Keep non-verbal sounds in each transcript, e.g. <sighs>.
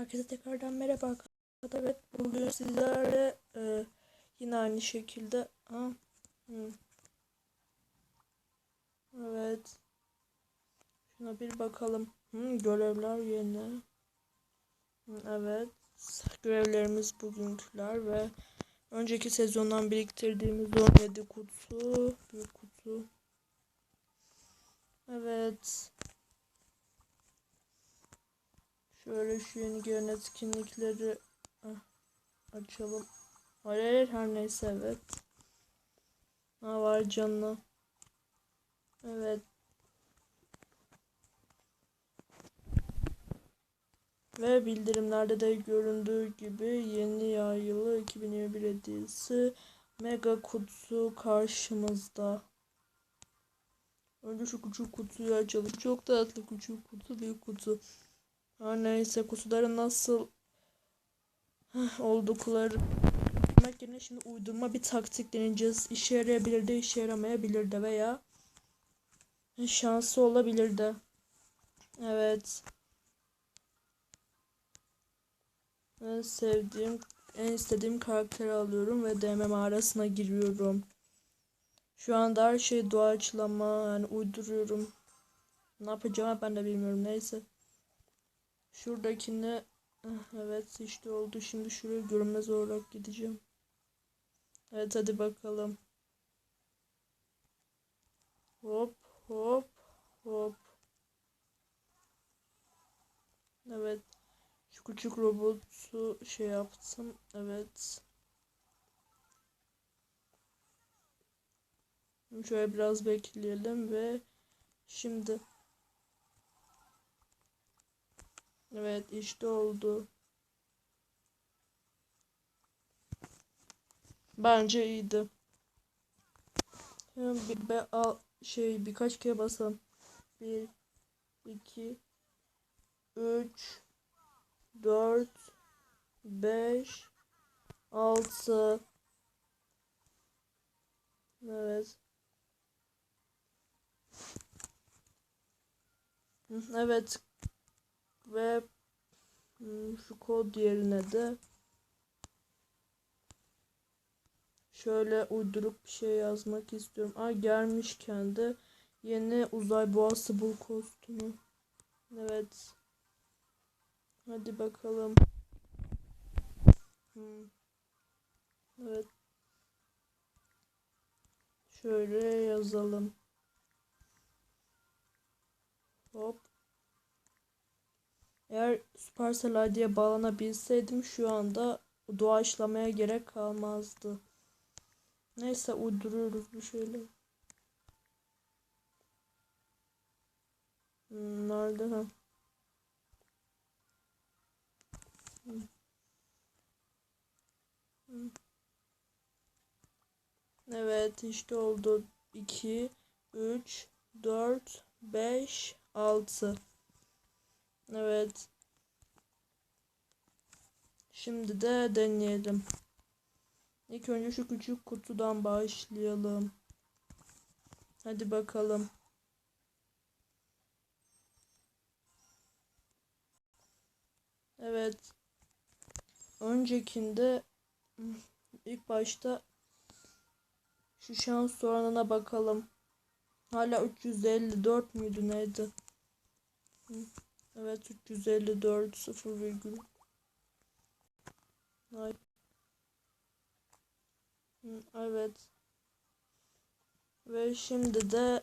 Herkese tekrardan merhaba arkadaşlar. Evet, bugün sizlerle e, yine aynı şekilde ha, hı. Evet. Şuna bir bakalım. Hı, görevler yeni. Hı, evet. Görevlerimiz bugünküler ve önceki sezondan biriktirdiğimiz 17 kutu, bir kutu. Evet. Şöyle şu yeni gelen etkinlikleri ah, açalım. Hayır, hayır her neyse evet. Ne var canlı? Evet. Ve bildirimlerde de göründüğü gibi yeni yay yılı 2021 hediyesi mega kutusu karşımızda. Önce şu küçük kutuyu açalım. Çok tatlı küçük kutu, büyük kutu. Her neyse kutuların nasıl <sighs> oldukları bilmek yerine şimdi uydurma bir taktik deneyeceğiz. İşe yarayabilir de işe yaramayabilir de veya şansı olabilir de. Evet. En sevdiğim, en istediğim karakteri alıyorum ve DM mağarasına giriyorum. Şu anda her şey doğaçlama yani uyduruyorum. Ne yapacağımı ben de bilmiyorum neyse. Şuradakini eh, evet işte oldu. Şimdi şuraya görünmez olarak gideceğim. Evet hadi bakalım. Hop hop hop. Evet. Şu küçük robotu şey yaptım. Evet. Şöyle biraz bekleyelim ve şimdi Evet işte oldu. Bence iyiydi. Bir be al şey birkaç kere basalım. 1 2 3 4 5 6 Evet. Evet. Ve hmm, şu kod yerine de şöyle uyduruk bir şey yazmak istiyorum. Aa gelmişken de yeni uzay boğası bul kostümü. Evet. Hadi bakalım. Hmm. Evet. Şöyle yazalım. Hop. Eğer Supercell ID'ye bağlanabilseydim şu anda doğaçlamaya gerek kalmazdı. Neyse uyduruyoruz bir şeyler. Hmm, nerede ha? Hmm. Hmm. Evet işte oldu. 2 3 4 5 6 Evet. Şimdi de deneyelim. İlk önce şu küçük kutudan başlayalım. Hadi bakalım. Evet. Öncekinde ilk başta şu şans oranına bakalım. Hala 354 müydü neydi? Evet 354 0 virgül. Evet. Ve şimdi de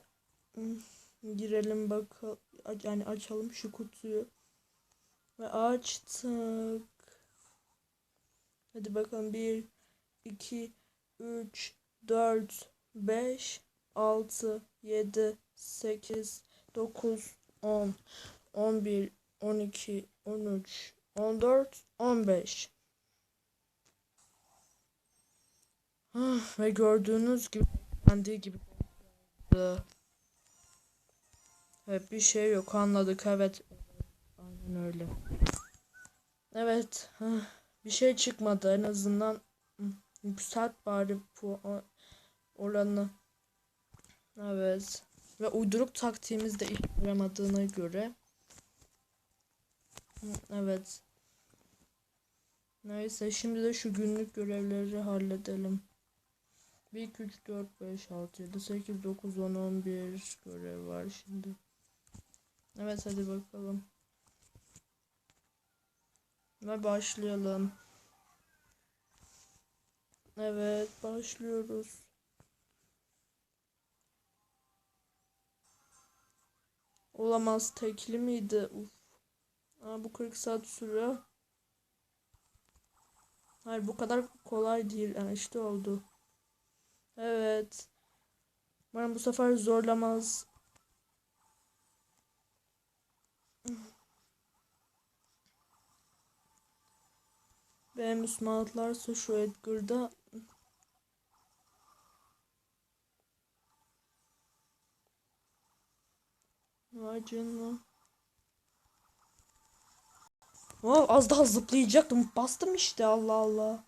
girelim bakalım. Yani açalım şu kutuyu. Ve açtık. Hadi bakalım 1 2 3 4 5 6 7 8 9 10 11 12 13 14 15 ah, ve gördüğünüz gibi kendi gibi evet bir şey yok. Anladık. Evet. Aynen öyle. Evet. Ah, bir şey çıkmadı. En azından yükselt bari puan oranı. Evet. Ve uyduruk taktiğimiz de işe göre Evet. Neyse şimdi de şu günlük görevleri halledelim. 1, 2, 3, 4, 5, 6, 7, 8, 9, 10, 11 görev var şimdi. Evet hadi bakalım. Ve başlayalım. Evet başlıyoruz. Olamaz tekli miydi? Uf. Aa, bu 40 saat sürüyor. Hayır bu kadar kolay değil. Yani işte oldu. Evet. Umarım bu sefer zorlamaz. Benim üstüme atlarsa şu Edgar'da Vay canına. Oh, az daha zıplayacaktım. Bastım işte Allah Allah.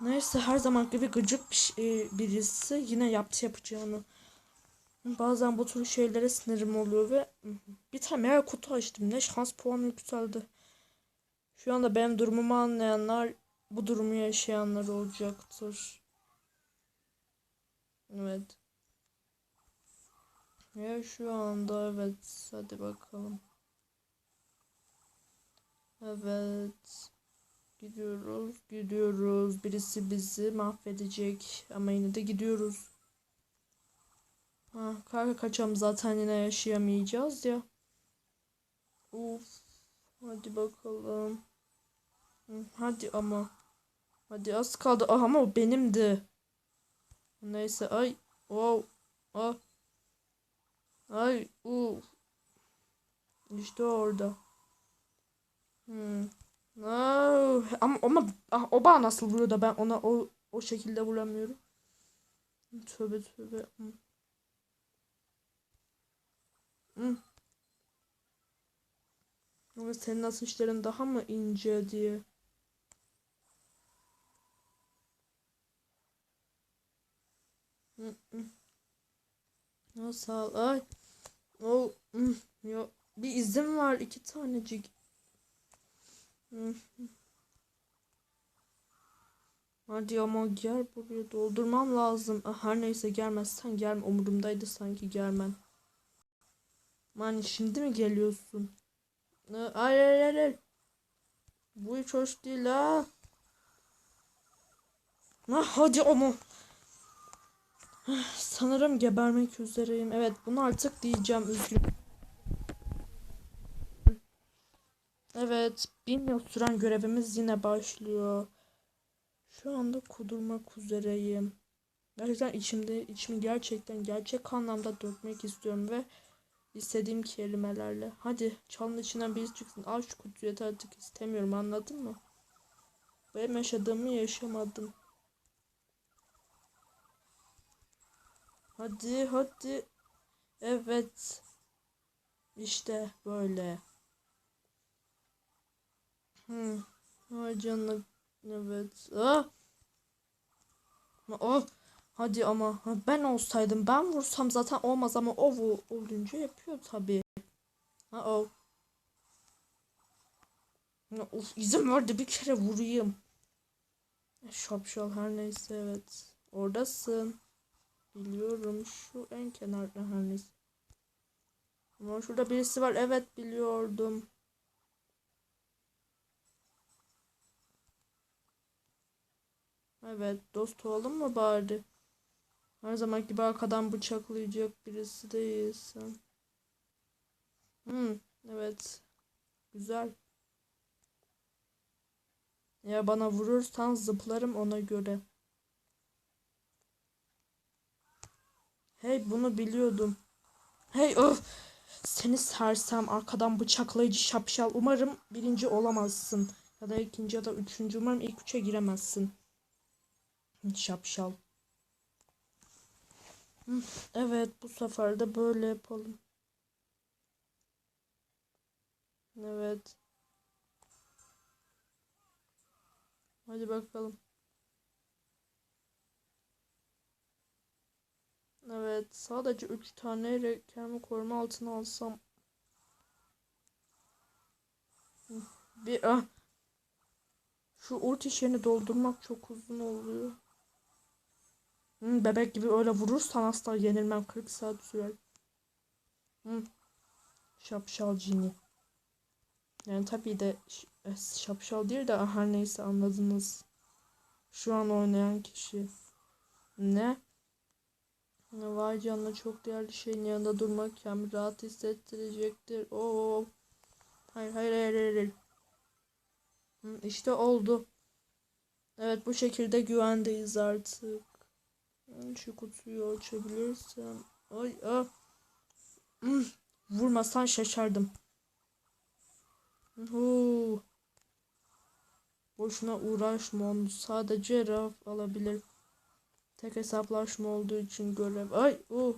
Neyse her zaman gibi gıcık bir şey, birisi yine yaptı yapacağını. Bazen bu tür şeylere sinirim oluyor ve bir tane meğer kutu açtım. Ne şans puanı yükseldi. Şu anda benim durumumu anlayanlar bu durumu yaşayanlar olacaktır. Evet. Ya şu anda evet. Hadi bakalım. Evet. Gidiyoruz, gidiyoruz. Birisi bizi mahvedecek ama yine de gidiyoruz. Ha, kar kaçam zaten yine yaşayamayacağız ya. Uf. Hadi bakalım. Hadi ama. Hadi az kaldı. Ah, ama o benimdi. Neyse ay. Wow. Ah. Ay. Uf. İşte orada. Hmm. No. Ama, ama ah, o nasıl vuruyor da ben ona o o şekilde vuramıyorum. Tövbe tövbe. Hmm. Hmm. Ama senin asışların daha mı ince diye. Hmm, hmm. Ya sağ ol. Ay. O. Hmm. Ya bir izim var iki tanecik. Hadi ama gel buraya doldurmam lazım. Ah, her neyse gelmezsen gelme. Umurumdaydı sanki gelmen. Mani şimdi mi geliyorsun? Ay ay ay. Bu hiç hoş değil ha. Ah, hadi ama. Ah, Sanırım gebermek üzereyim. Evet bunu artık diyeceğim üzgün. Evet bin yıl süren görevimiz yine başlıyor. Şu anda kudurmak üzereyim. Gerçekten içimde içimi gerçekten gerçek anlamda dökmek istiyorum ve istediğim kelimelerle. Hadi çalın içinden birisi çıksın. Al şu kutuyu artık istemiyorum anladın mı? Benim yaşadığımı yaşamadım. Hadi hadi. Evet. İşte böyle. Hmm. Ay. Evet. Ah. Oh. Hadi ama ben olsaydım ben vursam zaten olmaz ama o vu- olunca yapıyor tabii. Ha o. Ya, Of izin verdi bir kere vurayım. Şapşal her neyse evet. Oradasın. Biliyorum şu en kenarda her neyse. Ama şurada birisi var evet biliyordum. Evet dost olalım mı bari? Her zaman gibi arkadan bıçaklayacak birisi değilsin. Hmm, evet. Güzel. Ya bana vurursan zıplarım ona göre. Hey bunu biliyordum. Hey öf. Seni sersem arkadan bıçaklayıcı şapşal. Umarım birinci olamazsın. Ya da ikinci ya da üçüncü. Umarım ilk üçe giremezsin. Şapşal. Evet bu sefer de böyle yapalım. Evet. Hadi bakalım. Evet sadece 3 tane kendimi koruma altına alsam. Bir ah. Şu ulti şeyini doldurmak çok uzun oluyor. Hı, bebek gibi öyle vurursan asla yenilmem. 40 saat sürer. Hı. Şapşal cini. Yani tabii de e, şapşal değil de her neyse anladınız. Şu an oynayan kişi. Ne? Vay canına çok değerli şeyin yanında durmak kendimi rahat hissettirecektir. Oo. Hayır hayır hayır hayır. hayır. Hı, İşte oldu. Evet bu şekilde güvendeyiz artık. Şu kutuyu açabilirsem. Ay ah. Hı, Vurmasan şaşardım. Huu. Boşuna uğraşma onu sadece raf alabilir. Tek hesaplaşma olduğu için görev. Ay uh.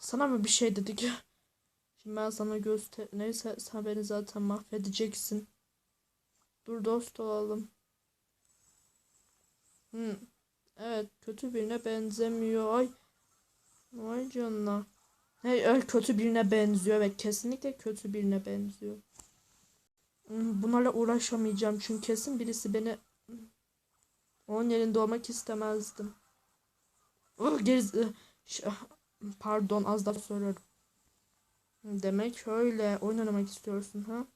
Sana mı bir şey dedik? <laughs> Şimdi ben sana göster... Neyse sen beni zaten mahvedeceksin. Dur dost olalım. Hı. Evet kötü birine benzemiyor. Ay. Vay canına. Hey, kötü birine benziyor. Evet kesinlikle kötü birine benziyor. Hmm, Bunlarla uğraşamayacağım çünkü kesin birisi beni onun yerinde olmak istemezdim. Oh, geri... Ş- Pardon az daha soruyorum. Demek öyle oyun oynamak istiyorsun ha?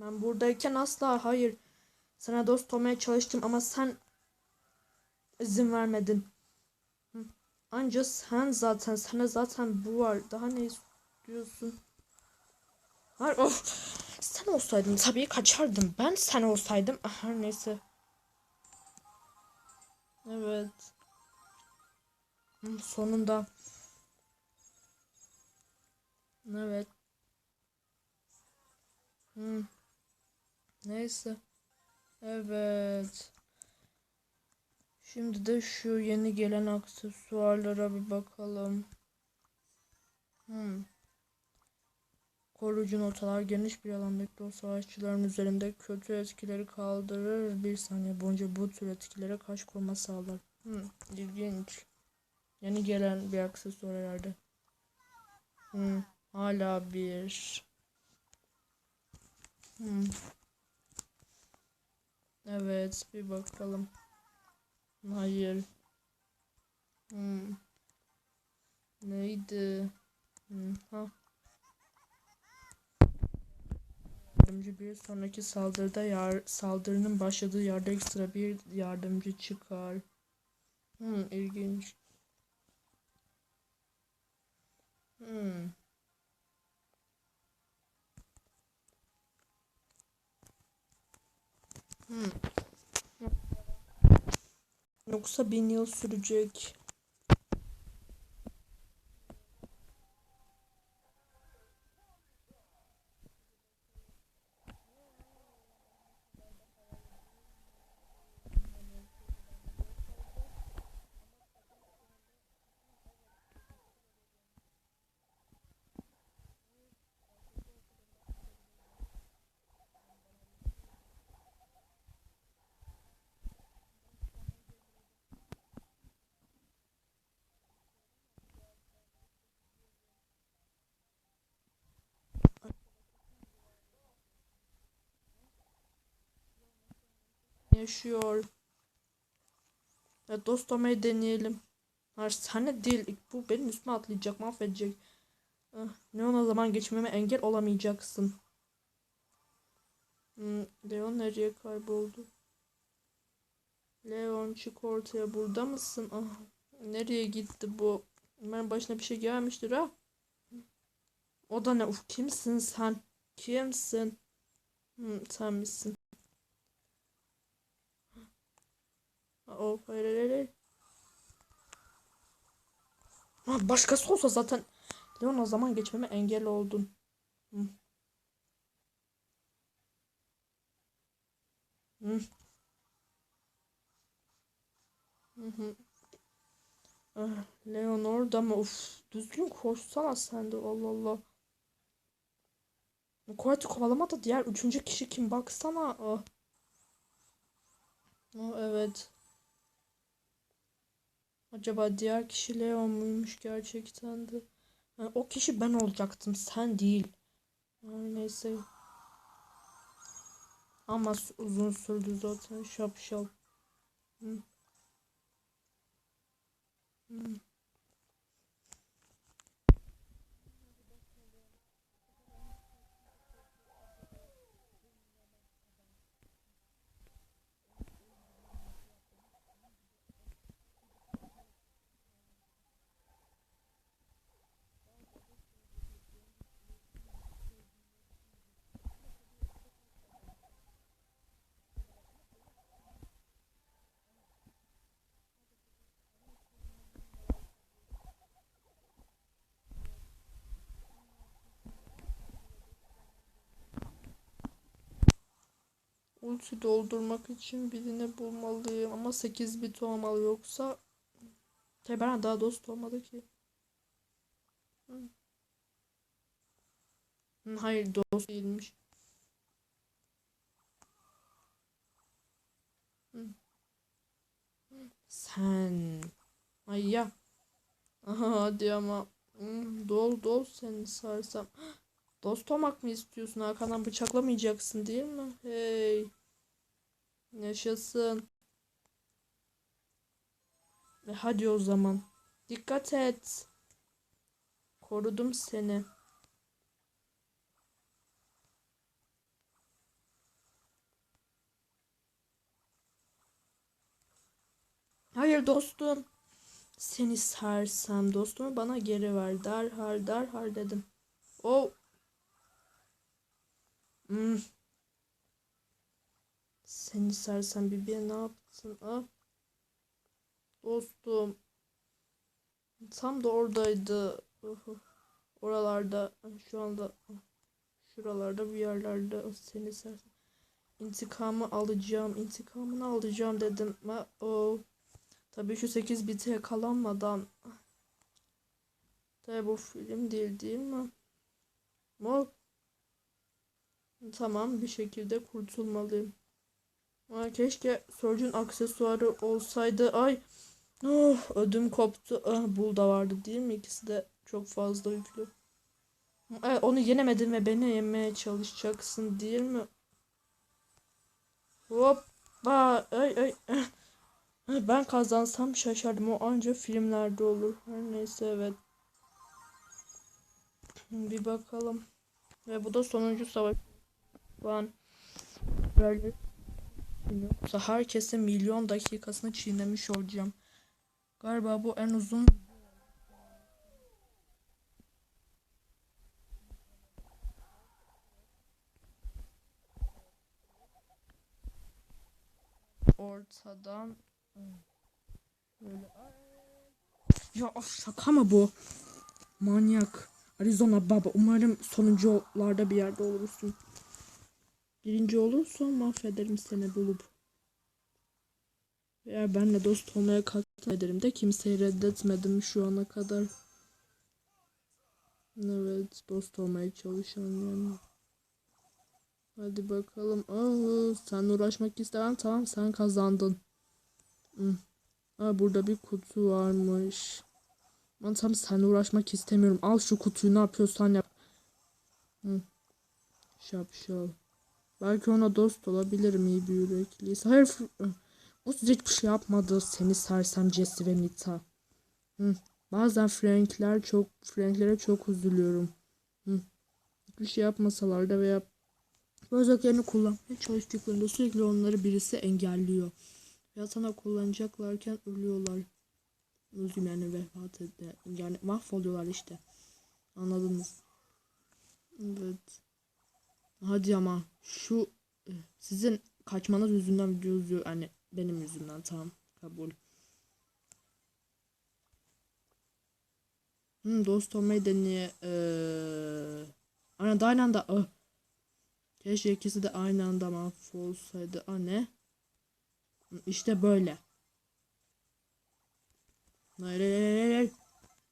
Ben buradayken asla hayır. Sana dost olmaya çalıştım ama sen izin vermedin. Hı. Anca sen zaten sana zaten bu var. Daha ne istiyorsun? Hayır of. Sen olsaydın tabii kaçardım. Ben sen olsaydım ah, her neyse. Evet. Sonunda. Evet. Hı. Neyse. Evet. Şimdi de şu yeni gelen aksesuarlara bir bakalım. Hmm. Koruyucu notalar geniş bir alandaki o savaşçıların üzerinde kötü etkileri kaldırır. Bir saniye boyunca bu tür etkilere karşı koruma sağlar. Hmm. İlginç. Yeni gelen bir aksesuar herhalde. Hmm. Hala bir. Hmm. Evet bir bakalım. Hayır. Hmm. Neydi? Hmm. Ha. Yardımcı bir sonraki saldırıda yar saldırının başladığı yerde ekstra bir yardımcı çıkar. Hmm, ilginç. Hmm. Hmm. Yoksa bin yıl sürecek. Yaşıyor. Ya dost olmayı deneyelim. Sana değil. Bu benim üstüme atlayacak, mahvedecek. Ah, Leon'a zaman geçmeme engel olamayacaksın. Hmm, Leon nereye kayboldu? Leon çık ortaya burada mısın? Ah, nereye gitti bu? Umarım başına bir şey gelmiştir ha. O da ne? Uf, kimsin sen? Kimsin? Hmm, sen misin? O hayır. Ha, başkası olsa zaten Leon o zaman geçmeme engel oldun. Hı. Hı. Hı hı. Ah, Leon orada mı? Uf, düzgün koşsana sen de Allah Allah. Kuat'ı kovalama da diğer üçüncü kişi kim baksana. Ah. Oh, evet. Acaba diğer kişi Leon muymuş gerçekten de? Ha, o kişi ben olacaktım sen değil. Ay, neyse. Ama uzun sürdü zaten şapşal. Hı. Hı. Ulti doldurmak için birini bulmalıyım ama 8 bit olmalı yoksa Teberen daha dost olmadı ki. Hayır dost değilmiş. Sen. Ay ya. Hadi ama. Dol dol seni sarsam. Dost olmak mı istiyorsun? Arkandan bıçaklamayacaksın değil mi? Hey. Yaşasın. E hadi o zaman. Dikkat et. Korudum seni. Hayır dostum. Seni sersem dostumu bana geri ver. Derhal derhal dedim. Oh. Hmm. Seni sersem bir ne yaptın? Ah. Dostum. Tam da oradaydı. Oralarda. Şu anda. Şuralarda bir yerlerde. Seni sersem. İntikamı alacağım. intikamını alacağım dedim. Ma o. Tabii şu 8 bite yakalanmadan. Tabii bu film değil değil mi? Mu? Tamam bir şekilde kurtulmalıyım. Ama keşke Surge'un aksesuarı olsaydı. Ay. Oh, ödüm koptu. Ah, bul da vardı değil mi? İkisi de çok fazla yüklü. Evet, onu yenemedin ve beni yemeye çalışacaksın değil mi? Hoppa. Ay ay. Ben kazansam şaşardım. O anca filmlerde olur. Her neyse evet. Bir bakalım. Ve bu da sonuncu savaş. Ben böyle yoksa herkesin milyon dakikasını çiğnemiş olacağım. Galiba bu en uzun ortadan ya of, şaka mı bu? Manyak. Arizona baba. Umarım sonuncularda bir yerde olursun. Birinci olursan mahvederim seni bulup. Eğer benle dost olmaya kalktın ederim de kimseyi reddetmedim şu ana kadar. Evet dost olmaya çalışan yani. Hadi bakalım. Aa, sen uğraşmak istemem. Tamam sen kazandın. Hı. Burada bir kutu varmış. Ben tam sen uğraşmak istemiyorum. Al şu kutuyu ne yapıyorsan yap. Hı. Şapşal. Belki ona dost olabilirim iyi bir yürekliyse. Hayır. O size hiçbir şey yapmadı. Seni sersem Jesse ve Mita. Hı. Bazen Frankler çok Franklere çok üzülüyorum. Hı. Hiçbir şey yapmasalar da veya özelliklerini kullanmaya çalıştıklarında sürekli onları birisi engelliyor. Ya sana kullanacaklarken ölüyorlar. Özüm yani vefat etti. Yani mahvoluyorlar işte. Anladınız. Evet. Hadi ama şu e, sizin kaçmanız yüzünden video izliyor. Hani benim yüzümden tamam. Kabul. Hmm, dost olmayı deneye. Ee, aynı aynı anda. Ah. Keşke ikisi de aynı anda mahvolsaydı. Ah ne? İşte böyle. Hayır, hayır, hayır.